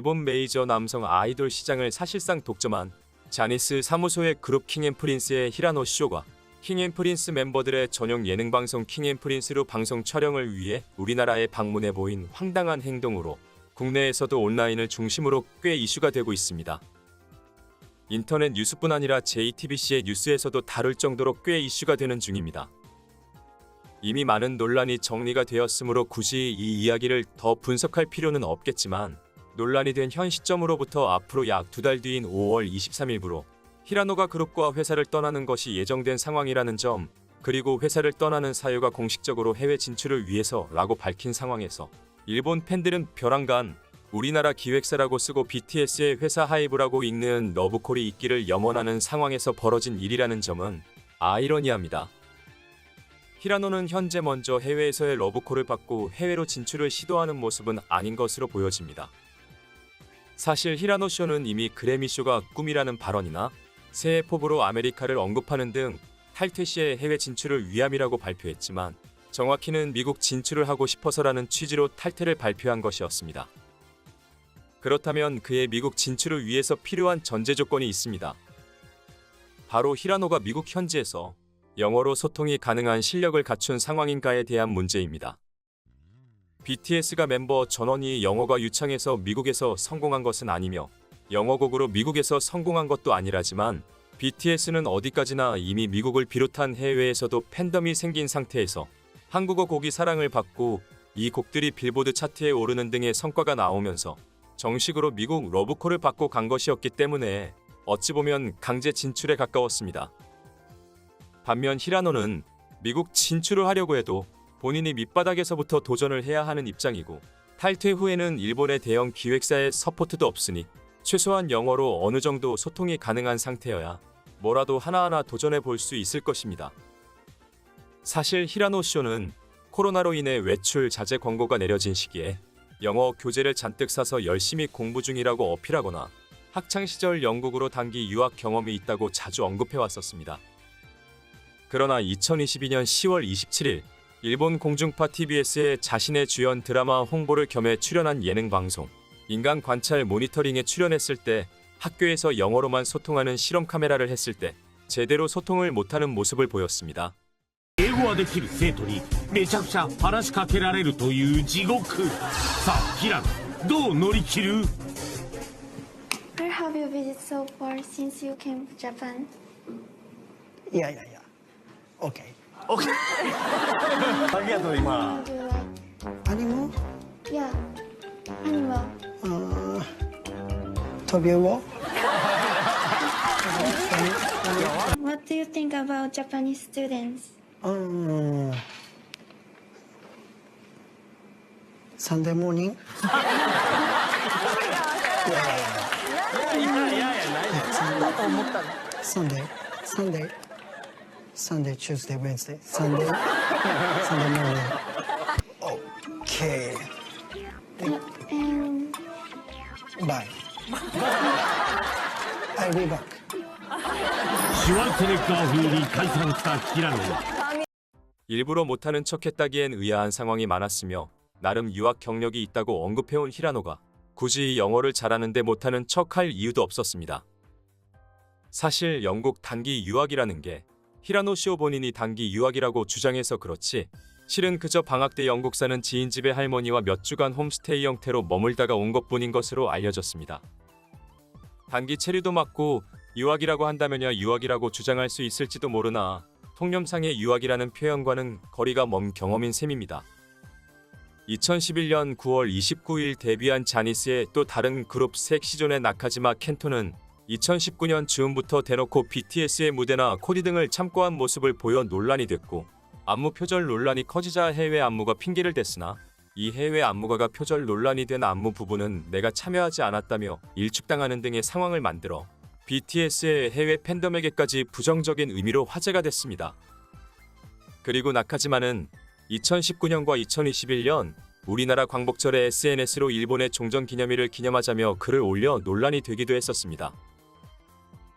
일본 메이저 남성 아이돌 시장을 사실상 독점한 자니스 사무소의 그룹 킹앤프린스의 히라노 쇼가 킹앤프린스 멤버들의 전용 예능 방송 킹앤프린스로 방송 촬영을 위해 우리나라에 방문해 보인 황당한 행동으로 국내에서도 온라인을 중심으로 꽤 이슈가 되고 있습니다. 인터넷 뉴스뿐 아니라 JTBC의 뉴스에서도 다룰 정도로 꽤 이슈가 되는 중입니다. 이미 많은 논란이 정리가 되었으므로 굳이 이 이야기를 더 분석할 필요는 없겠지만 논란이 된 현 시점으로부터 앞으로 약 두 달 뒤인 5월 23일부로 히라노가 그룹과 회사를 떠나는 것이 예정된 상황이라는 점 그리고 회사를 떠나는 사유가 공식적으로 해외 진출을 위해서라고 밝힌 상황에서 일본 팬들은 벼랑간 우리나라 기획사라고 쓰고 BTS의 회사 하이브라고 읽는 러브콜이 있기를 염원하는 상황에서 벌어진 일이라는 점은 아이러니합니다. 히라노는 현재 먼저 해외에서의 러브콜을 받고 해외로 진출을 시도하는 모습은 아닌 것으로 보여집니다. 사실 히라노 쇼는 이미 그래미 쇼가 꿈이라는 발언이나 새해 포부로 아메리카를 언급하는 등 탈퇴 시의 해외 진출을 위함이라고 발표했지만 정확히는 미국 진출을 하고 싶어서라는 취지로 탈퇴를 발표한 것이었습니다. 그렇다면 그의 미국 진출을 위해서 필요한 전제 조건이 있습니다. 바로 히라노가 미국 현지에서 영어로 소통이 가능한 실력을 갖춘 상황인가에 대한 문제입니다. BTS가 멤버 전원이 영어가 유창해서 미국에서 성공한 것은 아니며 영어곡으로 미국에서 성공한 것도 아니라지만 BTS는 어디까지나 이미 미국을 비롯한 해외에서도 팬덤이 생긴 상태에서 한국어 곡이 사랑을 받고 이 곡들이 빌보드 차트에 오르는 등의 성과가 나오면서 정식으로 미국 러브콜을 받고 간 것이었기 때문에 어찌 보면 강제 진출에 가까웠습니다. 반면 히라노는 미국 진출을 하려고 해도 본인이 밑바닥에서부터 도전을 해야 하는 입장이고 탈퇴 후에는 일본의 대형 기획사의 서포트도 없으니 최소한 영어로 어느 정도 소통이 가능한 상태여야 뭐라도 하나하나 도전해 볼 수 있을 것입니다. 사실 히라노 쇼는 코로나로 인해 외출 자제 광고가 내려진 시기에 영어 교재를 잔뜩 사서 열심히 공부 중이라고 어필하거나 학창 시절 영국으로 단기 유학 경험이 있다고 자주 언급해 왔었습니다. 그러나 2022년 10월 27일 일본 공중파 TBS에 자신의 주연 드라마 홍보를 겸해 출연한 예능 방송 인간 관찰 모니터링에 출연했을 때 학교에서 영어로만 소통하는 실험 카메라를 했을 때 제대로 소통을 못하는 모습을 보였습니다. 英語はできる生徒にめちゃくちゃ話しかけられるという地獄さあ平野どう乗り切る Where have you visited so far since you came to Japan? Yeah, yeah, yeah. Okay. 鍵やった今。アニモ？いや、アニモ。ああ、トビウオ。What do you think about Japanese students? Um, Sunday morning. Sunday. Sunday. Sunday, Tuesday, Wednesday, Sunday, Sunday morning. Okay. Bye. I'll be back. 시원테니까 휘리 간상딱이라는 일부러 못하는 척했다기엔 의아한 상황이 많았으며 나름 유학 경력이 있다고 언급해온 히라노가 굳이 영어를 잘하는데 못하는 척할 이유도 없었습니다. 사실 영국 단기 유학이라는 게 히라노 쇼 본인이 단기 유학이라고 주장해서 그렇지 실은 그저 방학 때 영국 사는 지인 집의 할머니와 몇 주간 홈스테이 형태로 머물다가 온 것뿐인 것으로 알려졌습니다. 단기 체류도 맞고 유학이라고 한다면야 유학이라고 주장할 수 있을지도 모르나 통념상의 유학이라는 표현과는 거리가 먼 경험인 셈입니다. 2011년 9월 29일 데뷔한 자니스의 또 다른 그룹 섹시존의 나카지마 켄토는 2019년 즈음부터 대놓고 BTS의 무대나 코디 등을 참고한 모습을 보여 논란이 됐고 안무 표절 논란이 커지자 해외 안무가 핑계를 댔으나 이 해외 안무가가 표절 논란이 된 안무 부분은 내가 참여하지 않았다며 일축당하는 등의 상황을 만들어 BTS의 해외 팬덤에게까지 부정적인 의미로 화제가 됐습니다. 그리고 나카지마는 2019년과 2021년 우리나라 광복절에 SNS로 일본의 종전 기념일을 기념하자며 글을 올려 논란이 되기도 했었습니다.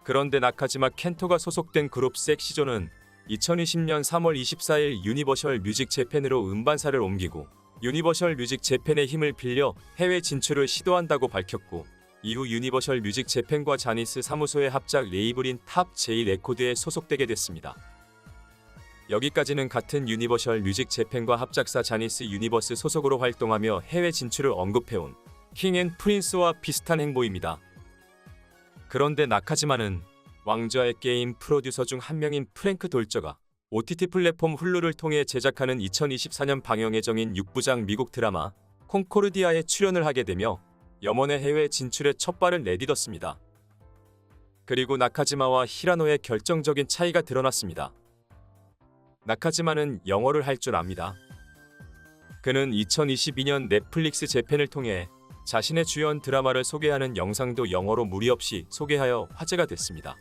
그런데 나카지마 켄토가 소속된 그룹 섹시존은 2020년 3월 24일 유니버셜 뮤직 재팬으로 음반사를 옮기고 유니버셜 뮤직 재팬의 힘을 빌려 해외 진출을 시도한다고 밝혔고 이후 유니버셜 뮤직 재팬과 자니스 사무소의 합작 레이블인 탑 J 레코드에 소속되게 됐습니다. 여기까지는 같은 유니버셜 뮤직 재팬과 합작사 자니스 유니버스 소속으로 활동하며 해외 진출을 언급해온 킹 앤 프린스와 비슷한 행보입니다. 그런데 나카지마는 왕좌의 게임 프로듀서 중 한 명인 프랭크 돌저가 OTT 플랫폼 훌루를 통해 제작하는 2024년 방영 예정인 6부작 미국 드라마 콩코르디아에 출연을 하게 되며 염원의 해외 진출에 첫 발을 내딛었습니다. 그리고 나카지마와 히라노의 결정적인 차이가 드러났습니다. 나카지마는 영어를 할 줄 압니다. 그는 2022년 넷플릭스 재팬을 통해 자신의 주연 드라마를 소개하는 영상도 영어로 무리 없이 소개하여 화제가 됐습니다.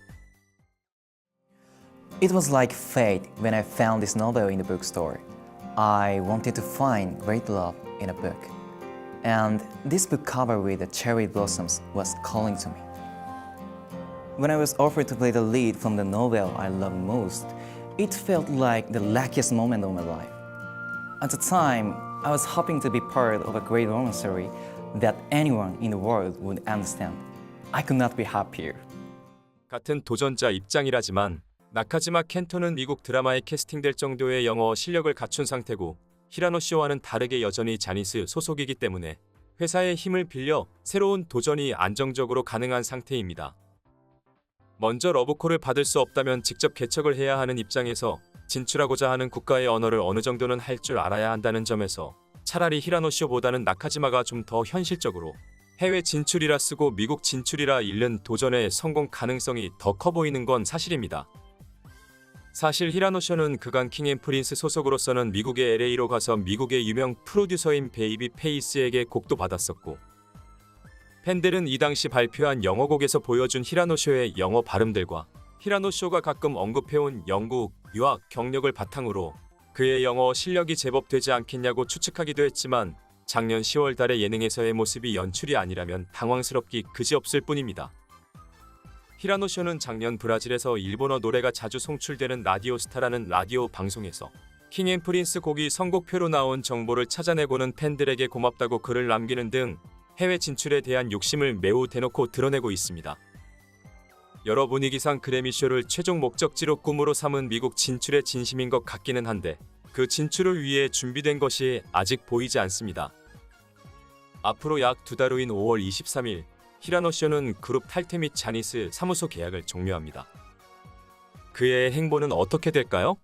It was like fate when I found this novel in the bookstore. I wanted to find great love in a book. And this book cover with the cherry blossoms was calling to me. When I was offered to play the lead from the novel I love most, it felt like the luckiest moment of my life. At the time, I was hoping to be part of a great romance story that anyone in the world would understand. I could not be happier. 같은 도전자 입장이라지만 나카지마 켄토는 미국 드라마에 캐스팅될 정도의 영어 실력을 갖춘 상태고 히라노 씨와는 다르게 여전히 자니스 소속이기 때문에 회사의 힘을 빌려 새로운 도전이 안정적으로 가능한 상태입니다. 먼저 러브콜을 받을 수 없다면 직접 개척을 해야 하는 입장에서 진출하고자 하는 국가의 언어를 어느 정도는 할 줄 알아야 한다는 점에서 차라리 히라노 쇼보다는 나카지마가 좀 더 현실적으로 해외 진출이라 쓰고 미국 진출이라 잃는 도전의 성공 가능성이 더 커 보이는 건 사실입니다. 사실 히라노쇼는 그간 킹앤프린스 소속으로서는 미국의 LA로 가서 미국의 유명 프로듀서인 베이비 페이스에게 곡도 받았었고 팬들은 이 당시 발표한 영어곡에서 보여준 히라노쇼의 영어 발음들과 히라노쇼가 가끔 언급해온 영국 유학 경력을 바탕으로 그의 영어 실력이 제법 되지 않겠냐고 추측하기도 했지만 작년 10월 달의 예능에서의 모습이 연출이 아니라면 당황스럽기 그지없을 뿐입니다. 히라노 쇼는 작년 브라질에서 일본어 노래가 자주 송출되는 라디오 스타라는 라디오 방송에서 킹 앤 프린스 곡이 선곡표로 나온 정보를 찾아내고는 팬들에게 고맙다고 글을 남기는 등 해외 진출에 대한 욕심을 매우 대놓고 드러내고 있습니다. 여러 분위기상 그래미쇼를 최종 목적지로 꿈으로 삼은 미국 진출의 진심인 것 같기는 한데 그 진출을 위해 준비된 것이 아직 보이지 않습니다. 앞으로 약 두 달 후인 5월 23일 히라노쇼는 그룹 탈퇴 및 자니스 사무소 계약을 종료합니다. 그의 행보는 어떻게 될까요?